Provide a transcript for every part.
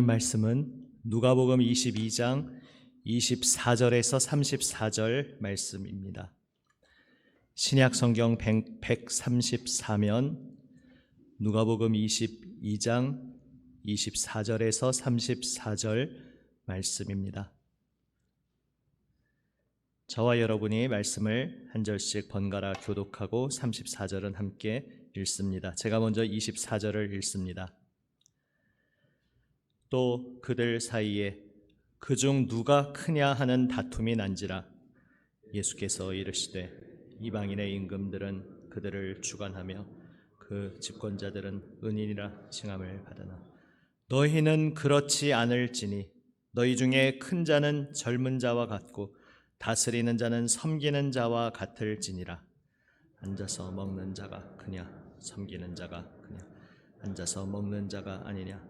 하나님 말씀은 누가복음 22장 24절에서 34절 말씀입니다. 신약 성경 134면 누가복음 22장 24절에서 34절 말씀입니다. 저와 여러분이 말씀을 한 절씩 번갈아 교독하고 34절은 함께 읽습니다. 제가 먼저 24절을 읽습니다. 또 그들 사이에 그중 누가 크냐 하는 다툼이 난지라 예수께서 이르시되 이방인의 임금들은 그들을 주관하며 그 집권자들은 은인이라 칭함을 받으나 너희는 그렇지 않을지니 너희 중에 큰 자는 젊은 자와 같고 다스리는 자는 섬기는 자와 같을지니라. 앉아서 먹는 자가 그냐 섬기는 자가 그냐 앉아서 먹는 자가 아니냐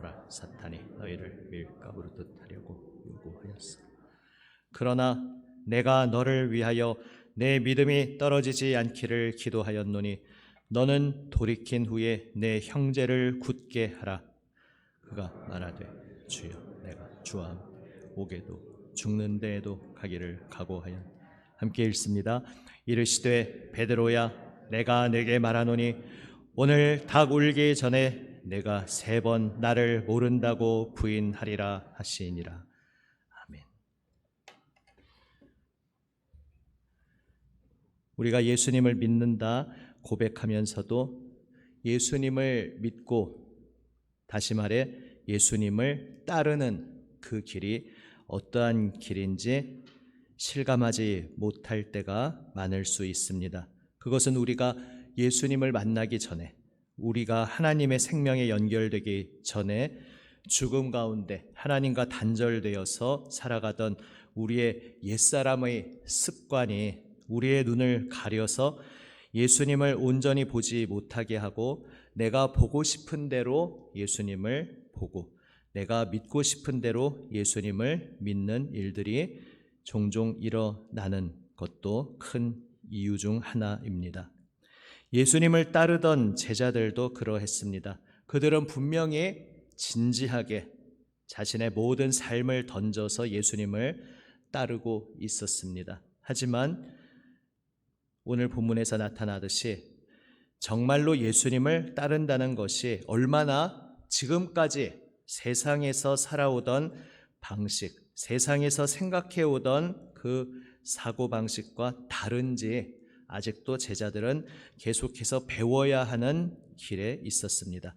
보라 사탄이 너희를 밀가부르듯 하려고 요구하였어. 그러나 내가 너를 위하여 내 믿음이 떨어지지 않기를 기도하였노니 너는 돌이킨 후에 내 형제를 굳게 하라. 그가 말하되 주여 내가 주와 오게도 죽는 데에도 가기를 각오하여 함께 읽습니다. 이르시되 베드로야 내가 내게 말하노니 오늘 닭 울기 전에 내가 세 번 나를 모른다고 부인하리라 하시니라. 아멘. 우리가 예수님을 믿는다 고백하면서도 예수님을 믿고 다시 말해 예수님을 따르는 그 길이 어떠한 길인지 실감하지 못할 때가 많을 수 있습니다. 그것은 우리가 예수님을 만나기 전에 우리가 하나님의 생명에 연결되기 전에 죽음 가운데 하나님과 단절되어서 살아가던 우리의 옛사람의 습관이 우리의 눈을 가려서 예수님을 온전히 보지 못하게 하고 내가 보고 싶은 대로 예수님을 보고 내가 믿고 싶은 대로 예수님을 믿는 일들이 종종 일어나는 것도 큰 이유 중 하나입니다. 예수님을 따르던 제자들도 그러했습니다. 그들은 분명히 진지하게 자신의 모든 삶을 던져서 예수님을 따르고 있었습니다. 하지만 오늘 본문에서 나타나듯이 정말로 예수님을 따른다는 것이 얼마나 지금까지 세상에서 살아오던 방식, 세상에서 생각해오던 그 사고방식과 다른지 아직도 제자들은 계속해서 배워야 하는 길에 있었습니다.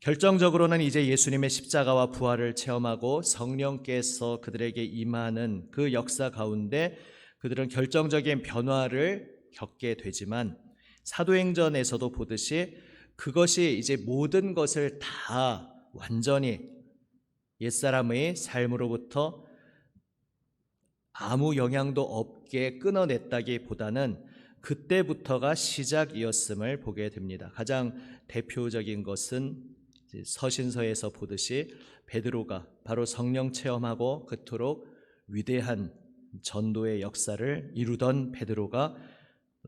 결정적으로는 이제 예수님의 십자가와 부활을 체험하고 성령께서 그들에게 임하는 그 역사 가운데 그들은 결정적인 변화를 겪게 되지만 사도행전에서도 보듯이 그것이 이제 모든 것을 다 완전히 옛사람의 삶으로부터 아무 영향도 없게 끊어냈다기보다는 그때부터가 시작이었음을 보게 됩니다. 가장 대표적인 것은 서신서에서 보듯이 베드로가 바로 성령 체험하고 그토록 위대한 전도의 역사를 이루던 베드로가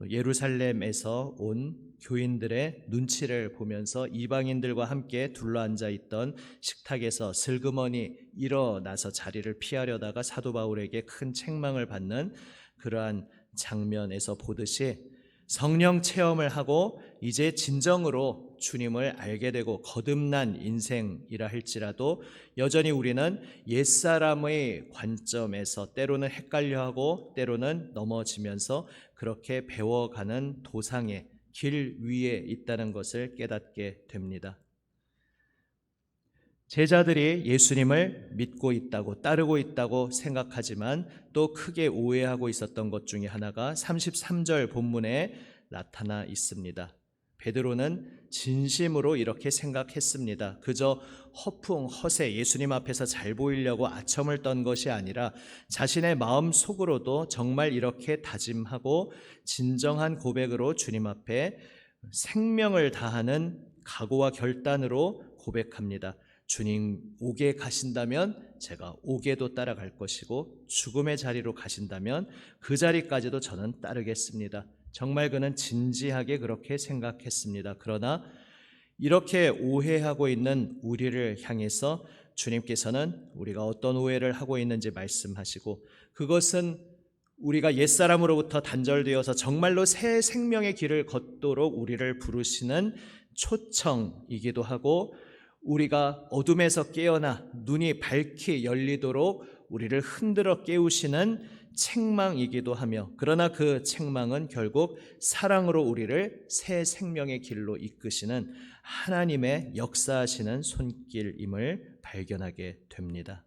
예루살렘에서 온 교인들의 눈치를 보면서 이방인들과 함께 둘러앉아 있던 식탁에서 슬그머니 일어나서 자리를 피하려다가 사도 바울에게 큰 책망을 받는 그러한 장면에서 보듯이 성령 체험을 하고 이제 진정으로 주님을 알게 되고 거듭난 인생이라 할지라도 여전히 우리는 옛사람의 관점에서 때로는 헷갈려하고 때로는 넘어지면서 그렇게 배워가는 도상의 길 위에 있다는 것을 깨닫게 됩니다. 제자들이 예수님을 믿고 있다고 따르고 있다고 생각하지만 또 크게 오해하고 있었던 것 중에 하나가 33절 본문에 나타나 있습니다. 베드로는 진심으로 이렇게 생각했습니다. 그저 허풍, 허세, 예수님 앞에서 잘 보이려고 아첨을 떤 것이 아니라 자신의 마음 속으로도 정말 이렇게 다짐하고 진정한 고백으로 주님 앞에 생명을 다하는 각오와 결단으로 고백합니다. 주님 옥에 가신다면 제가 옥에도 따라갈 것이고 죽음의 자리로 가신다면 그 자리까지도 저는 따르겠습니다. 정말 그는 진지하게 그렇게 생각했습니다. 그러나 이렇게 오해하고 있는 우리를 향해서 주님께서는 우리가 어떤 오해를 하고 있는지 말씀하시고 그것은 우리가 옛사람으로부터 단절되어서 정말로 새 생명의 길을 걷도록 우리를 부르시는 초청이기도 하고 우리가 어둠에서 깨어나 눈이 밝게 열리도록 우리를 흔들어 깨우시는 책망이기도 하며 그러나 그 책망은 결국 사랑으로 우리를 새 생명의 길로 이끄시는 하나님의 역사하시는 손길임을 발견하게 됩니다.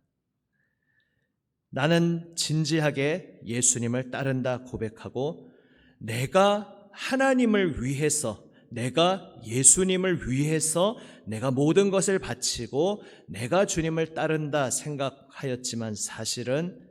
나는 진지하게 예수님을 따른다 고백하고 내가 하나님을 위해서 내가 예수님을 위해서 내가 모든 것을 바치고 내가 주님을 따른다 생각하였지만 사실은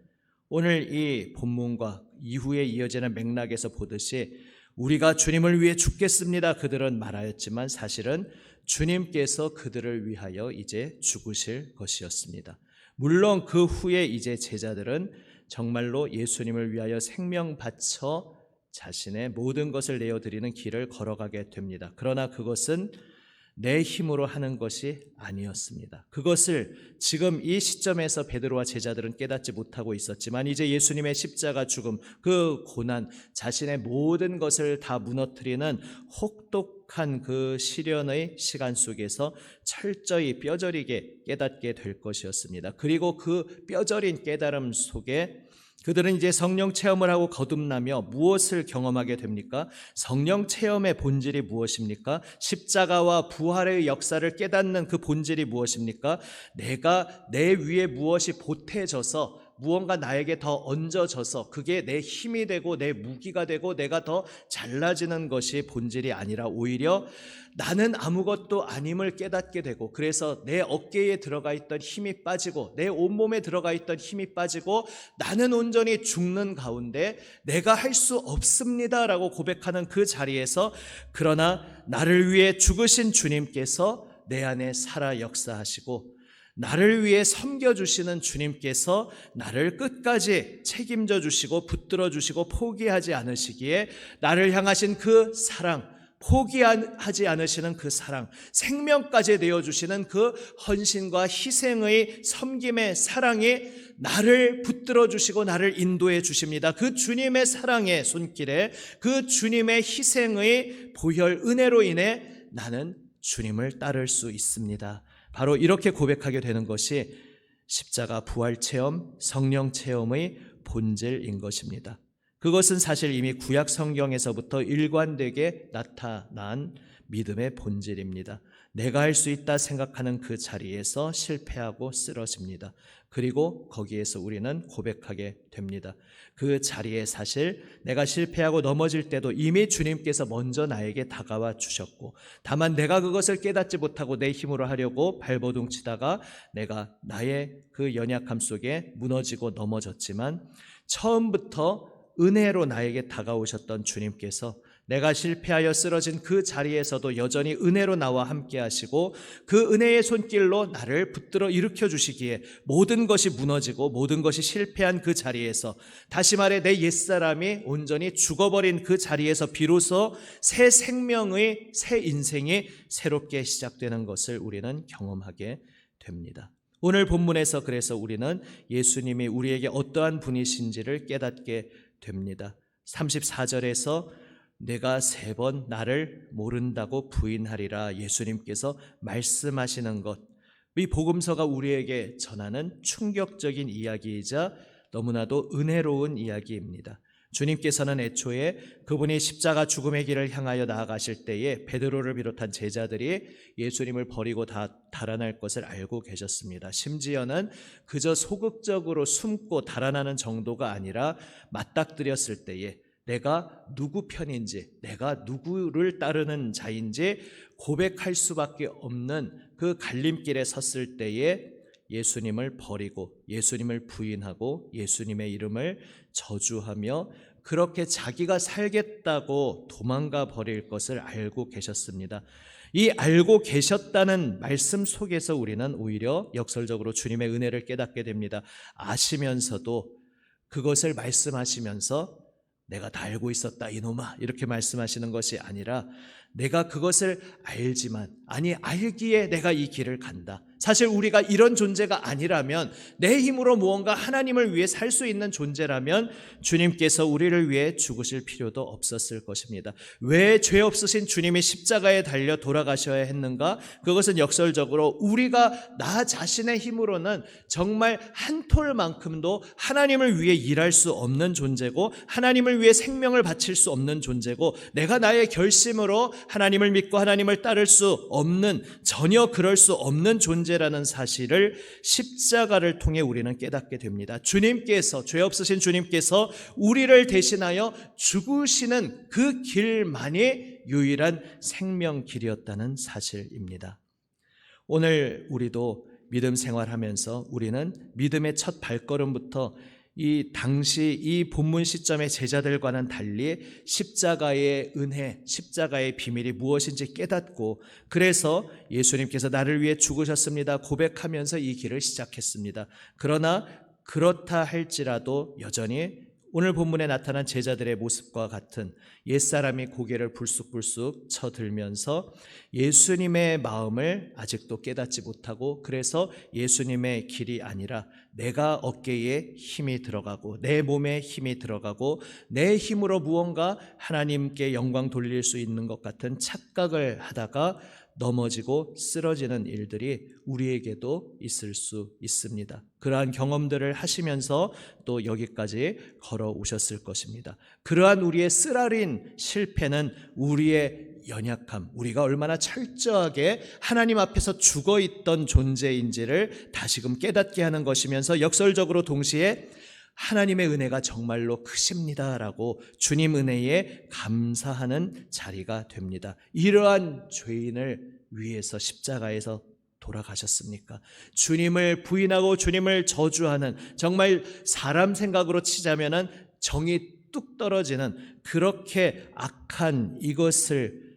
오늘 이 본문과 이후에 이어지는 맥락에서 보듯이 우리가 주님을 위해 죽겠습니다. 그들은 말하였지만 사실은 주님께서 그들을 위하여 이제 죽으실 것이었습니다. 물론 그 후에 이제 제자들은 정말로 예수님을 위하여 생명 바쳐 자신의 모든 것을 내어드리는 길을 걸어가게 됩니다. 그러나 그것은 내 힘으로 하는 것이 아니었습니다. 그것을 지금 이 시점에서 베드로와 제자들은 깨닫지 못하고 있었지만 이제 예수님의 십자가 죽음, 그 고난, 자신의 모든 것을 다 무너뜨리는 혹독한 그 시련의 시간 속에서 철저히 뼈저리게 깨닫게 될 것이었습니다. 그리고 그 뼈저린 깨달음 속에 그들은 이제 성령 체험을 하고 거듭나며 무엇을 경험하게 됩니까? 성령 체험의 본질이 무엇입니까? 십자가와 부활의 역사를 깨닫는 그 본질이 무엇입니까? 내가 내 위에 무엇이 보태져서 무언가 나에게 더 얹어져서 그게 내 힘이 되고 내 무기가 되고 내가 더 잘나지는 것이 본질이 아니라 오히려 나는 아무것도 아님을 깨닫게 되고 그래서 내 어깨에 들어가 있던 힘이 빠지고 내 온몸에 들어가 있던 힘이 빠지고 나는 온전히 죽는 가운데 내가 할 수 없습니다라고 고백하는 그 자리에서 그러나 나를 위해 죽으신 주님께서 내 안에 살아 역사하시고 나를 위해 섬겨주시는 주님께서 나를 끝까지 책임져 주시고 붙들어 주시고 포기하지 않으시기에 나를 향하신 그 사랑, 포기하지 않으시는 그 사랑, 생명까지 내어주시는 그 헌신과 희생의 섬김의 사랑이 나를 붙들어 주시고 나를 인도해 주십니다. 그 주님의 사랑의 손길에 그 주님의 희생의 보혈 은혜로 인해 나는 주님을 따를 수 있습니다. 바로 이렇게 고백하게 되는 것이 십자가 부활 체험, 성령 체험의 본질인 것입니다. 그것은 사실 이미 구약 성경에서부터 일관되게 나타난 믿음의 본질입니다. 내가 할 수 있다 생각하는 그 자리에서 실패하고 쓰러집니다. 그리고 거기에서 우리는 고백하게 됩니다. 그 자리에 사실 내가 실패하고 넘어질 때도 이미 주님께서 먼저 나에게 다가와 주셨고, 다만 내가 그것을 깨닫지 못하고 내 힘으로 하려고 발버둥 치다가 내가 나의 그 연약함 속에 무너지고 넘어졌지만, 처음부터 은혜로 나에게 다가오셨던 주님께서 내가 실패하여 쓰러진 그 자리에서도 여전히 은혜로 나와 함께 하시고 그 은혜의 손길로 나를 붙들어 일으켜 주시기에 모든 것이 무너지고 모든 것이 실패한 그 자리에서 다시 말해 내 옛사람이 온전히 죽어버린 그 자리에서 비로소 새 생명의 새 인생이 새롭게 시작되는 것을 우리는 경험하게 됩니다. 오늘 본문에서 그래서 우리는 예수님이 우리에게 어떠한 분이신지를 깨닫게 됩니다. 34절에서 내가 세 번 나를 모른다고 부인하리라 예수님께서 말씀하시는 것. 이 복음서가 우리에게 전하는 충격적인 이야기이자 너무나도 은혜로운 이야기입니다. 주님께서는 애초에 그분이 십자가 죽음의 길을 향하여 나아가실 때에 베드로를 비롯한 제자들이 예수님을 버리고 다 달아날 것을 알고 계셨습니다. 심지어는 그저 소극적으로 숨고 달아나는 정도가 아니라 맞닥뜨렸을 때에 내가 누구 편인지, 내가 누구를 따르는 자인지 고백할 수밖에 없는 그 갈림길에 섰을 때에 예수님을 버리고 예수님을 부인하고 예수님의 이름을 저주하며 그렇게 자기가 살겠다고 도망가 버릴 것을 알고 계셨습니다. 이 알고 계셨다는 말씀 속에서 우리는 오히려 역설적으로 주님의 은혜를 깨닫게 됩니다. 아시면서도 그것을 말씀하시면서 내가 다 알고 있었다 이놈아. 이렇게 말씀하시는 것이 아니라 내가 그것을 알지만 아니 알기에 내가 이 길을 간다. 사실 우리가 이런 존재가 아니라면 내 힘으로 무언가 하나님을 위해 살 수 있는 존재라면 주님께서 우리를 위해 죽으실 필요도 없었을 것입니다. 왜 죄 없으신 주님이 십자가에 달려 돌아가셔야 했는가? 그것은 역설적으로 우리가 나 자신의 힘으로는 정말 한 톨만큼도 하나님을 위해 일할 수 없는 존재고 하나님을 위해 생명을 바칠 수 없는 존재고 내가 나의 결심으로 하나님을 믿고 하나님을 따를 수 없는 전혀 그럴 수 없는 존재라는 사실을 십자가를 통해 우리는 깨닫게 됩니다. 주님께서 죄 없으신 주님께서 우리를 대신하여 죽으시는 그 길만이 유일한 생명 길이었다는 사실입니다. 오늘 우리도 믿음 생활하면서 우리는 믿음의 첫 발걸음부터 이 당시 이 본문 시점의 제자들과는 달리 십자가의 은혜, 십자가의 비밀이 무엇인지 깨닫고 그래서 예수님께서 나를 위해 죽으셨습니다. 고백하면서 이 길을 시작했습니다. 그러나 그렇다 할지라도 여전히 오늘 본문에 나타난 제자들의 모습과 같은 옛사람이 고개를 불쑥불쑥 쳐들면서 예수님의 마음을 아직도 깨닫지 못하고 그래서 예수님의 길이 아니라 내가 어깨에 힘이 들어가고 내 몸에 힘이 들어가고 내 힘으로 무언가 하나님께 영광 돌릴 수 있는 것 같은 착각을 하다가 넘어지고 쓰러지는 일들이 우리에게도 있을 수 있습니다. 그러한 경험들을 하시면서 또 여기까지 걸어오셨을 것입니다. 그러한 우리의 쓰라린 실패는 우리의 연약함, 우리가 얼마나 철저하게 하나님 앞에서 죽어 있던 존재인지를 다시금 깨닫게 하는 것이면서 역설적으로 동시에 하나님의 은혜가 정말로 크십니다라고 주님 은혜에 감사하는 자리가 됩니다. 이러한 죄인을 위해서 십자가에서 돌아가셨습니까? 주님을 부인하고 주님을 저주하는 정말 사람 생각으로 치자면은 정이 뚝 떨어지는 그렇게 악한 이것을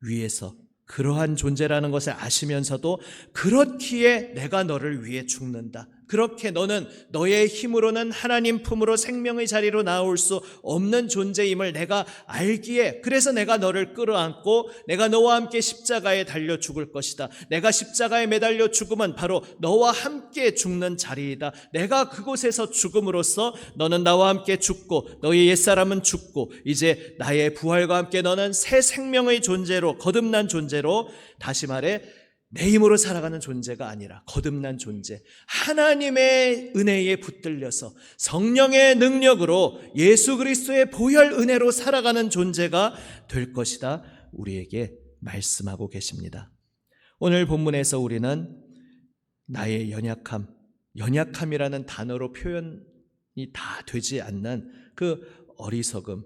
위해서 그러한 존재라는 것을 아시면서도 그렇기에 내가 너를 위해 죽는다. 그렇게 너는 너의 힘으로는 하나님 품으로 생명의 자리로 나올 수 없는 존재임을 내가 알기에 그래서 내가 너를 끌어안고 내가 너와 함께 십자가에 달려 죽을 것이다. 내가 십자가에 매달려 죽으면 바로 너와 함께 죽는 자리이다. 내가 그곳에서 죽음으로써 너는 나와 함께 죽고 너의 옛사람은 죽고 이제 나의 부활과 함께 너는 새 생명의 존재로 거듭난 존재로 다시 말해 내 힘으로 살아가는 존재가 아니라 거듭난 존재, 하나님의 은혜에 붙들려서 성령의 능력으로 예수 그리스도의 보혈 은혜로 살아가는 존재가 될 것이다. 우리에게 말씀하고 계십니다. 오늘 본문에서 우리는 나의 연약함, 연약함이라는 단어로 표현이 다 되지 않는 그 어리석음,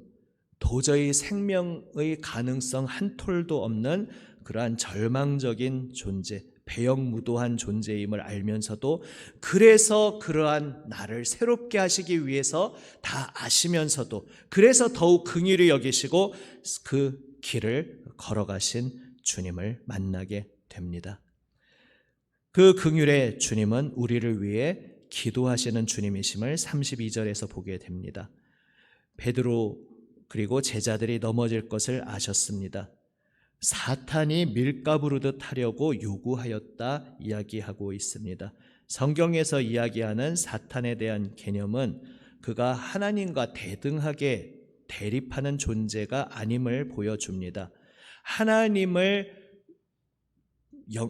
도저히 생명의 가능성 한 톨도 없는 그러한 절망적인 존재, 배영무도한 존재임을 알면서도 그래서 그러한 나를 새롭게 하시기 위해서 다 아시면서도 그래서 더욱 긍휼히 여기시고 그 길을 걸어가신 주님을 만나게 됩니다. 그 긍휼의 주님은 우리를 위해 기도하시는 주님이심을 32절에서 보게 됩니다. 베드로 그리고 제자들이 넘어질 것을 아셨습니다. 사탄이 밀가부르듯 하려고 요구하였다 이야기하고 있습니다. 성경에서 이야기하는 사탄에 대한 개념은 그가 하나님과 대등하게 대립하는 존재가 아님을 보여줍니다. 하나님을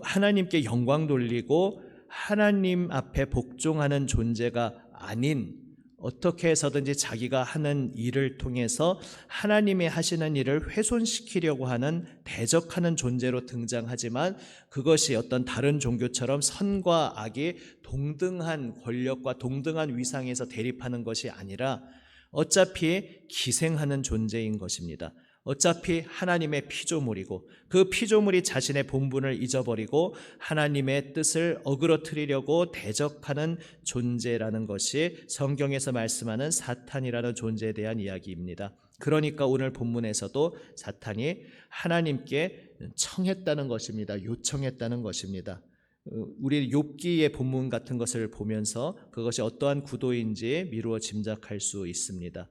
하나님께 영광 돌리고 하나님 앞에 복종하는 존재가 아닌 어떻게 해서든지 자기가 하는 일을 통해서 하나님이 하시는 일을 훼손시키려고 하는 대적하는 존재로 등장하지만 그것이 어떤 다른 종교처럼 선과 악이 동등한 권력과 동등한 위상에서 대립하는 것이 아니라 어차피 기생하는 존재인 것입니다. 어차피 하나님의 피조물이고 그 피조물이 자신의 본분을 잊어버리고 하나님의 뜻을 어그러뜨리려고 대적하는 존재라는 것이 성경에서 말씀하는 사탄이라는 존재에 대한 이야기입니다. 그러니까 오늘 본문에서도 사탄이 하나님께 청했다는 것입니다. 요청했다는 것입니다. 어, 우리 욥기의 본문 같은 것을 보면서 그것이 어떠한 구도인지 미루어 짐작할 수 있습니다.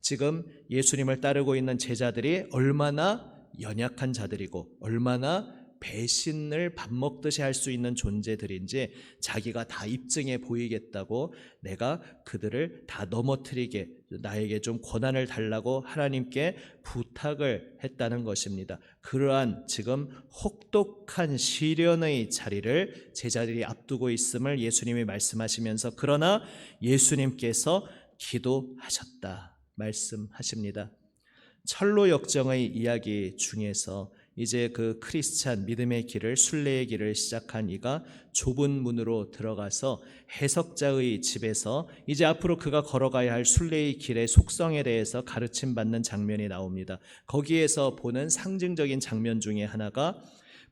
지금 예수님을 따르고 있는 제자들이 얼마나 연약한 자들이고 얼마나 배신을 밥 먹듯이 할 수 있는 존재들인지 자기가 다 입증해 보이겠다고 내가 그들을 다 넘어뜨리게 나에게 좀 권한을 달라고 하나님께 부탁을 했다는 것입니다. 그러한 지금 혹독한 시련의 자리를 제자들이 앞두고 있음을 예수님이 말씀하시면서 그러나 예수님께서 기도하셨다 말씀하십니다. 철로 역정의 이야기 중에서 이제 그 크리스찬 믿음의 길을 순례의 길을 시작한 이가 좁은 문으로 들어가서 해석자의 집에서 이제 앞으로 그가 걸어가야 할 순례의 길의 속성에 대해서 가르침 받는 장면이 나옵니다. 거기에서 보는 상징적인 장면 중에 하나가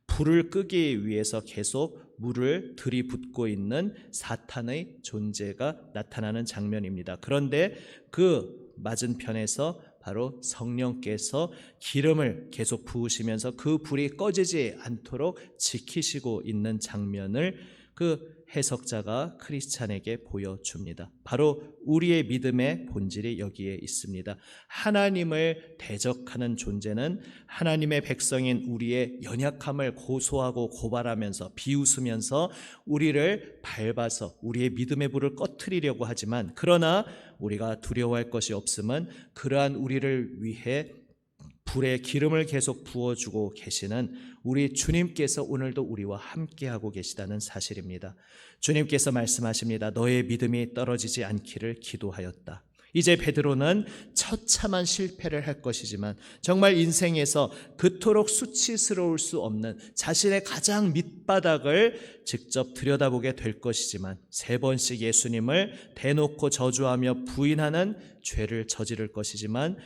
불을 끄기 위해서 계속 물을 들이붓고 있는 사탄의 존재가 나타나는 장면입니다. 그런데 그 맞은편에서 바로 성령께서 기름을 계속 부으시면서 그 불이 꺼지지 않도록 지키시고 있는 장면을 그 해석자가 크리스찬에게 보여줍니다. 바로 우리의 믿음의 본질이 여기에 있습니다. 하나님을 대적하는 존재는 하나님의 백성인 우리의 연약함을 고소하고 고발하면서 비웃으면서 우리를 밟아서 우리의 믿음의 불을 꺼트리려고 하지만 그러나 우리가 두려워할 것이 없음은 그러한 우리를 위해 불에 기름을 계속 부어주고 계시는 우리 주님께서 오늘도 우리와 함께하고 계시다는 사실입니다. 주님께서 말씀하십니다. 너의 믿음이 떨어지지 않기를 기도하였다. 이제 베드로는 처참한 실패를 할 것이지만 정말 인생에서 그토록 수치스러울 수 없는 자신의 가장 밑바닥을 직접 들여다보게 될 것이지만 세 번씩 예수님을 대놓고 저주하며 부인하는 죄를 저지를 것이지만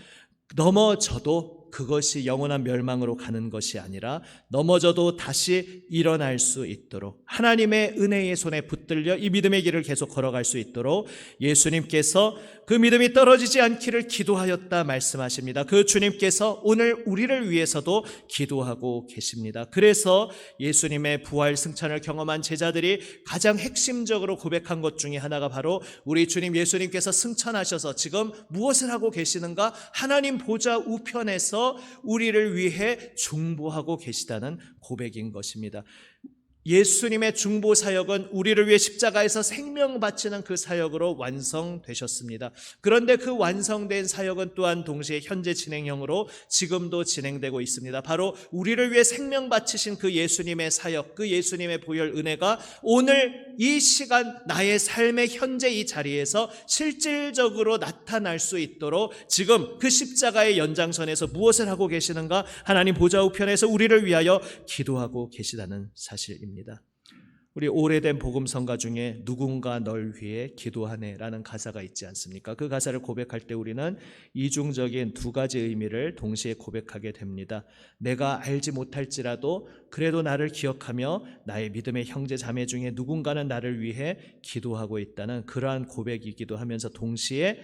넘어져도 그것이 영원한 멸망으로 가는 것이 아니라 넘어져도 다시 일어날 수 있도록 하나님의 은혜의 손에 붙들려 이 믿음의 길을 계속 걸어갈 수 있도록 예수님께서 그 믿음이 떨어지지 않기를 기도하였다 말씀하십니다. 그 주님께서 오늘 우리를 위해서도 기도하고 계십니다. 그래서 예수님의 부활 승천을 경험한 제자들이 가장 핵심적으로 고백한 것 중에 하나가 바로 우리 주님 예수님께서 승천하셔서 지금 무엇을 하고 계시는가? 하나님 보좌 우편에서 우리를 위해 중보하고 계시다는 고백인 것입니다. 예수님의 중보 사역은 우리를 위해 십자가에서 생명 바치는 그 사역으로 완성되셨습니다. 그런데 그 완성된 사역은 또한 동시에 현재 진행형으로 지금도 진행되고 있습니다. 바로 우리를 위해 생명 바치신 그 예수님의 사역, 그 예수님의 보혈 은혜가 오늘 이 시간 나의 삶의 현재 이 자리에서 실질적으로 나타날 수 있도록 지금 그 십자가의 연장선에서 무엇을 하고 계시는가? 하나님 보좌 우편에서 우리를 위하여 기도하고 계시다는 사실입니다. 우리 오래된 복음 성가 중에 누군가 널 위해 기도하네라는 가사가 있지 않습니까? 그 가사를 고백할 때 우리는 이중적인 두 가지 의미를 동시에 고백하게 됩니다. 내가 알지 못할지라도 그래도 나를 기억하며 나의 믿음의 형제 자매 중에 누군가는 나를 위해 기도하고 있다는 그러한 고백이기도 하면서 동시에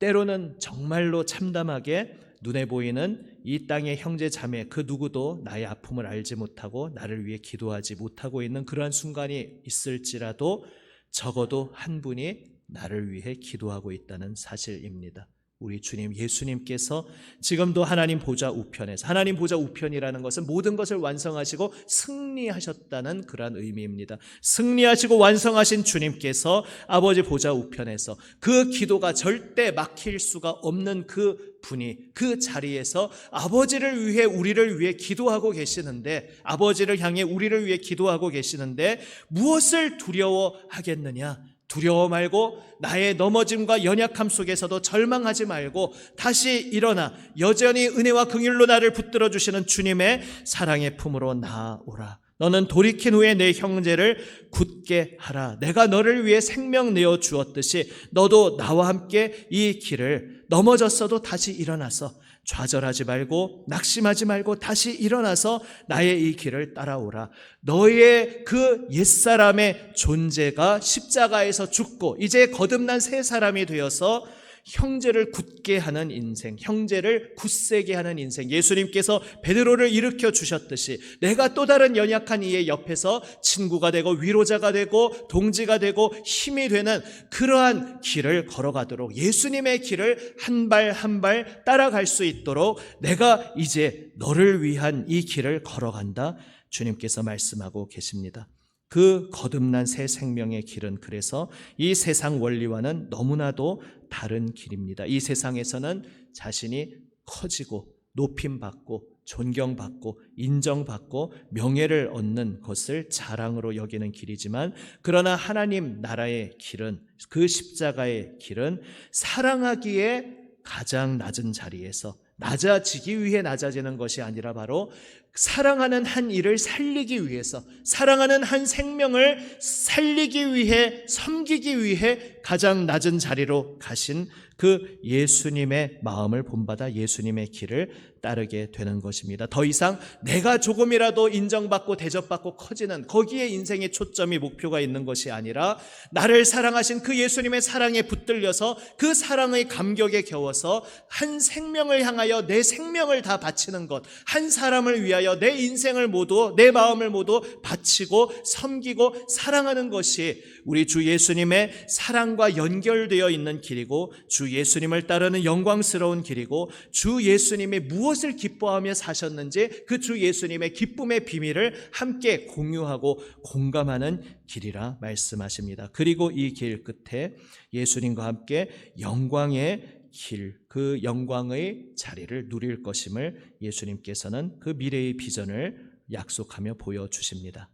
때로는 정말로 참담하게 눈에 보이는 이 땅의 형제 자매 그 누구도 나의 아픔을 알지 못하고 나를 위해 기도하지 못하고 있는 그러한 순간이 있을지라도 적어도 한 분이 나를 위해 기도하고 있다는 사실입니다. 우리 주님 예수님께서 지금도 하나님 보좌 우편에서 하나님 보좌 우편이라는 것은 모든 것을 완성하시고 승리하셨다는 그러한 의미입니다. 승리하시고 완성하신 주님께서 아버지 보좌 우편에서 그 기도가 절대 막힐 수가 없는 그 분이 그 자리에서 아버지를 위해 우리를 위해 기도하고 계시는데 아버지를 향해 우리를 위해 기도하고 계시는데 무엇을 두려워하겠느냐? 두려워 말고 나의 넘어짐과 연약함 속에서도 절망하지 말고 다시 일어나 여전히 은혜와 긍휼로 나를 붙들어 주시는 주님의 사랑의 품으로 나아오라. 너는 돌이킨 후에 내 형제를 굳게 하라. 내가 너를 위해 생명 내어 주었듯이 너도 나와 함께 이 길을 넘어졌어도 다시 일어나서 좌절하지 말고 낙심하지 말고 다시 일어나서 나의 이 길을 따라오라. 너의 그 옛사람의 존재가 십자가에서 죽고 이제 거듭난 새 사람이 되어서 형제를 굳게 하는 인생, 형제를 굳세게 하는 인생. 예수님께서 베드로를 일으켜 주셨듯이 내가 또 다른 연약한 이의 옆에서 친구가 되고 위로자가 되고 동지가 되고 힘이 되는 그러한 길을 걸어가도록 예수님의 길을 한 발 한 발 따라갈 수 있도록 내가 이제 너를 위한 이 길을 걸어간다. 주님께서 말씀하고 계십니다. 그 거듭난 새 생명의 길은 그래서 이 세상 원리와는 너무나도 다른 길입니다. 이 세상에서는 자신이 커지고 높임받고 존경받고 인정받고 명예를 얻는 것을 자랑으로 여기는 길이지만 그러나 하나님 나라의 길은 그 십자가의 길은 사랑하기에 가장 낮은 자리에서 낮아지기 위해 낮아지는 것이 아니라 바로 사랑하는 한 일을 살리기 위해서, 사랑하는 한 생명을 살리기 위해, 섬기기 위해 가장 낮은 자리로 가신 그 예수님의 마음을 본받아 예수님의 길을 따르게 되는 것입니다. 더 이상 내가 조금이라도 인정받고 대접받고 커지는 거기에 인생의 초점이 목표가 있는 것이 아니라 나를 사랑하신 그 예수님의 사랑에 붙들려서 그 사랑의 감격에 겨워서 한 생명을 향하여 내 생명을 다 바치는 것, 한 사람을 위하여 내 인생을 모두 내 마음을 모두 바치고 섬기고 사랑하는 것이 우리 주 예수님의 사랑과 연결되어 있는 길이고 주 예수님을 따르는 영광스러운 길이고 주 예수님이 무엇을 기뻐하며 사셨는지 그 주 예수님의 기쁨의 비밀을 함께 공유하고 공감하는 길이라 말씀하십니다. 그리고 이 길 끝에 예수님과 함께 영광의 길, 그 영광의 자리를 누릴 것임을 예수님께서는 그 미래의 비전을 약속하며 보여주십니다.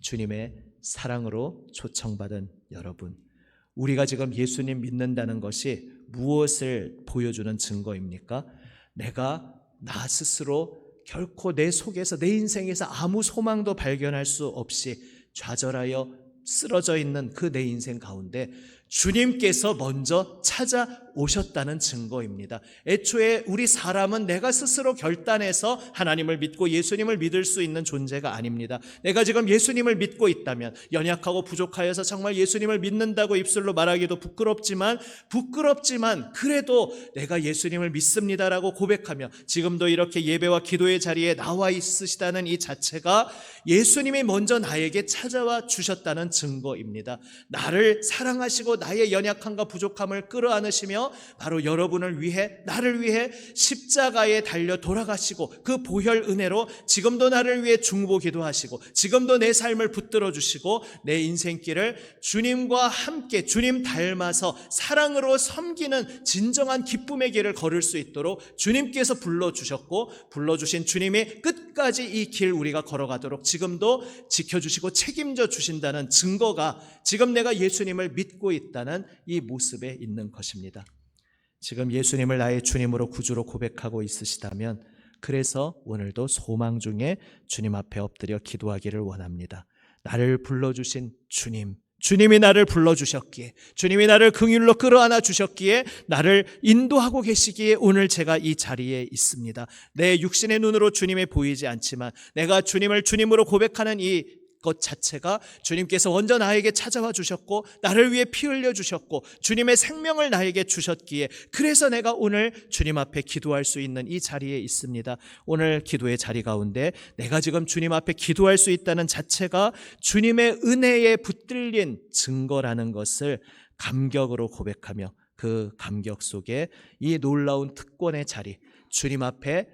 주님의 사랑으로 초청받은 여러분, 우리가 지금 예수님 믿는다는 것이 무엇을 보여주는 증거입니까? 내가 나 스스로 결코 내 속에서 내 인생에서 아무 소망도 발견할 수 없이 좌절하여 쓰러져 있는 그 내 인생 가운데 주님께서 먼저 찾아 오셨다는 증거입니다. 애초에 우리 사람은 내가 스스로 결단해서 하나님을 믿고 예수님을 믿을 수 있는 존재가 아닙니다. 내가 지금 예수님을 믿고 있다면 연약하고 부족하여서 정말 예수님을 믿는다고 입술로 말하기도 부끄럽지만 부끄럽지만 그래도 내가 예수님을 믿습니다라고 고백하며 지금도 이렇게 예배와 기도의 자리에 나와 있으시다는 이 자체가 예수님이 먼저 나에게 찾아와 주셨다는 증거입니다. 나를 사랑하시고 나의 연약함과 부족함을 끌어안으시며 바로 여러분을 위해 나를 위해 십자가에 달려 돌아가시고 그 보혈 은혜로 지금도 나를 위해 중보 기도하시고 지금도 내 삶을 붙들어 주시고 내 인생길을 주님과 함께 주님 닮아서 사랑으로 섬기는 진정한 기쁨의 길을 걸을 수 있도록 주님께서 불러 주셨고 불러 주신 주님이 끝까지 이 길 우리가 걸어가도록 지금도 지켜 주시고 책임져 주신다는 증거가 지금 내가 예수님을 믿고 있다는 이 모습에 있는 것입니다. 지금 예수님을 나의 주님으로 구주로 고백하고 있으시다면 그래서 오늘도 소망 중에 주님 앞에 엎드려 기도하기를 원합니다. 나를 불러주신 주님, 주님이 나를 불러주셨기에, 주님이 나를 긍휼로 끌어안아 주셨기에, 나를 인도하고 계시기에 오늘 제가 이 자리에 있습니다. 내 육신의 눈으로 주님이 보이지 않지만 내가 주님을 주님으로 고백하는 이 것 자체가 주님께서 먼저 나에게 찾아와 주셨고 나를 위해 피 흘려 주셨고 주님의 생명을 나에게 주셨기에 그래서 내가 오늘 주님 앞에 기도할 수 있는 이 자리에 있습니다. 오늘 기도의 자리 가운데 내가 지금 주님 앞에 기도할 수 있다는 자체가 주님의 은혜에 붙들린 증거라는 것을 감격으로 고백하며 그 감격 속에 이 놀라운 특권의 자리 주님 앞에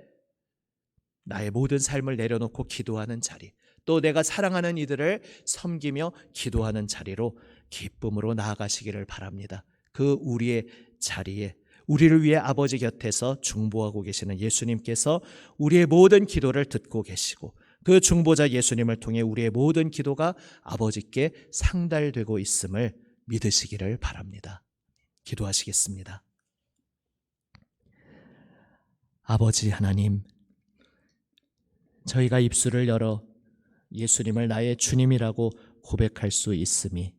나의 모든 삶을 내려놓고 기도하는 자리 또 내가 사랑하는 이들을 섬기며 기도하는 자리로 기쁨으로 나아가시기를 바랍니다. 그 우리의 자리에 우리를 위해 아버지 곁에서 중보하고 계시는 예수님께서 우리의 모든 기도를 듣고 계시고 그 중보자 예수님을 통해 우리의 모든 기도가 아버지께 상달되고 있음을 믿으시기를 바랍니다. 기도하시겠습니다. 아버지 하나님, 저희가 입술을 열어 예수님을 나의 주님이라고 고백할 수 있음이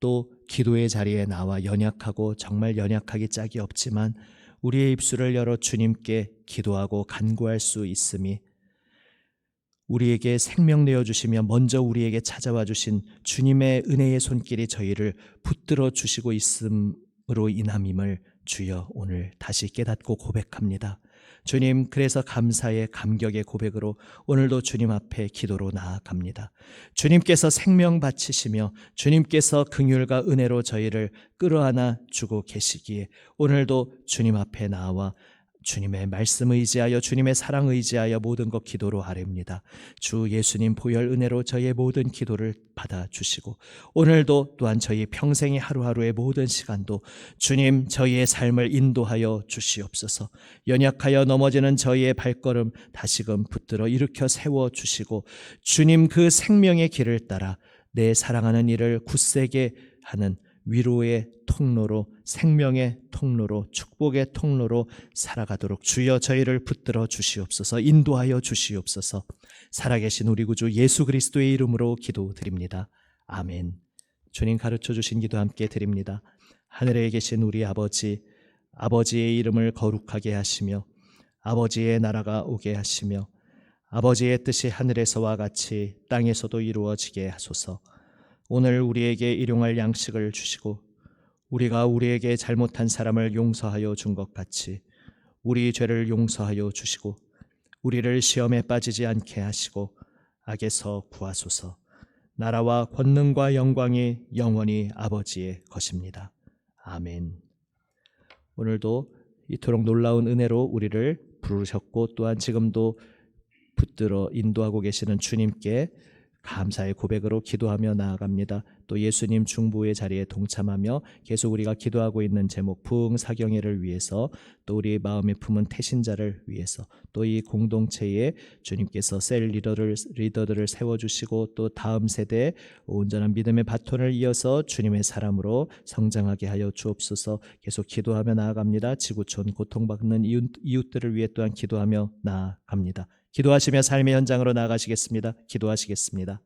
또 기도의 자리에 나와 연약하고 정말 연약하기 짝이 없지만 우리의 입술을 열어 주님께 기도하고 간구할 수 있음이 우리에게 생명 내어 주시며 먼저 우리에게 찾아와 주신 주님의 은혜의 손길이 저희를 붙들어 주시고 있음으로 인함임을 주여 오늘 다시 깨닫고 고백합니다. 주님, 그래서 감사의 감격의 고백으로 오늘도 주님 앞에 기도로 나아갑니다. 주님께서 생명 바치시며 주님께서 긍휼과 은혜로 저희를 끌어안아 주고 계시기에 오늘도 주님 앞에 나와 주님의 말씀 의지하여 주님의 사랑 의지하여 모든 것 기도로 아뢰입니다. 주 예수님 보혈 은혜로 저희의 모든 기도를 받아 주시고 오늘도 또한 저희 평생의 하루하루의 모든 시간도 주님 저희의 삶을 인도하여 주시옵소서. 연약하여 넘어지는 저희의 발걸음 다시금 붙들어 일으켜 세워 주시고 주님 그 생명의 길을 따라 내 사랑하는 이를 굳세게 하는 위로의 통로로 생명의 통로로 축복의 통로로 살아가도록 주여 저희를 붙들어 주시옵소서 인도하여 주시옵소서 살아계신 우리 구주 예수 그리스도의 이름으로 기도드립니다. 아멘. 주님 가르쳐 주신 기도 함께 드립니다. 하늘에 계신 우리 아버지 아버지의 이름을 거룩하게 하시며 아버지의 나라가 오게 하시며 아버지의 뜻이 하늘에서와 같이 땅에서도 이루어지게 하소서. 오늘 우리에게 일용할 양식을 주시고 우리가 우리에게 잘못한 사람을 용서하여 준 것 같이 우리 죄를 용서하여 주시고 우리를 시험에 빠지지 않게 하시고 악에서 구하소서. 나라와 권능과 영광이 영원히 아버지의 것입니다. 아멘. 오늘도 이토록 놀라운 은혜로 우리를 부르셨고 또한 지금도 붙들어 인도하고 계시는 주님께 감사의 고백으로 기도하며 나아갑니다. 또 예수님 중보의 자리에 동참하며 계속 우리가 기도하고 있는 제목 부흥 사경회를 위해서 또 우리 마음에 품은 태신자를 위해서 또 이 공동체에 주님께서 셀 리더를 리더들을 세워 주시고 또 다음 세대 온전한 믿음의 바톤을 이어서 주님의 사람으로 성장하게 하여 주옵소서. 계속 기도하며 나아갑니다. 지구촌 고통받는 이웃, 이웃들을 위해 또한 기도하며 나아갑니다. 기도하시며 삶의 현장으로 나아가시겠습니다. 기도하시겠습니다.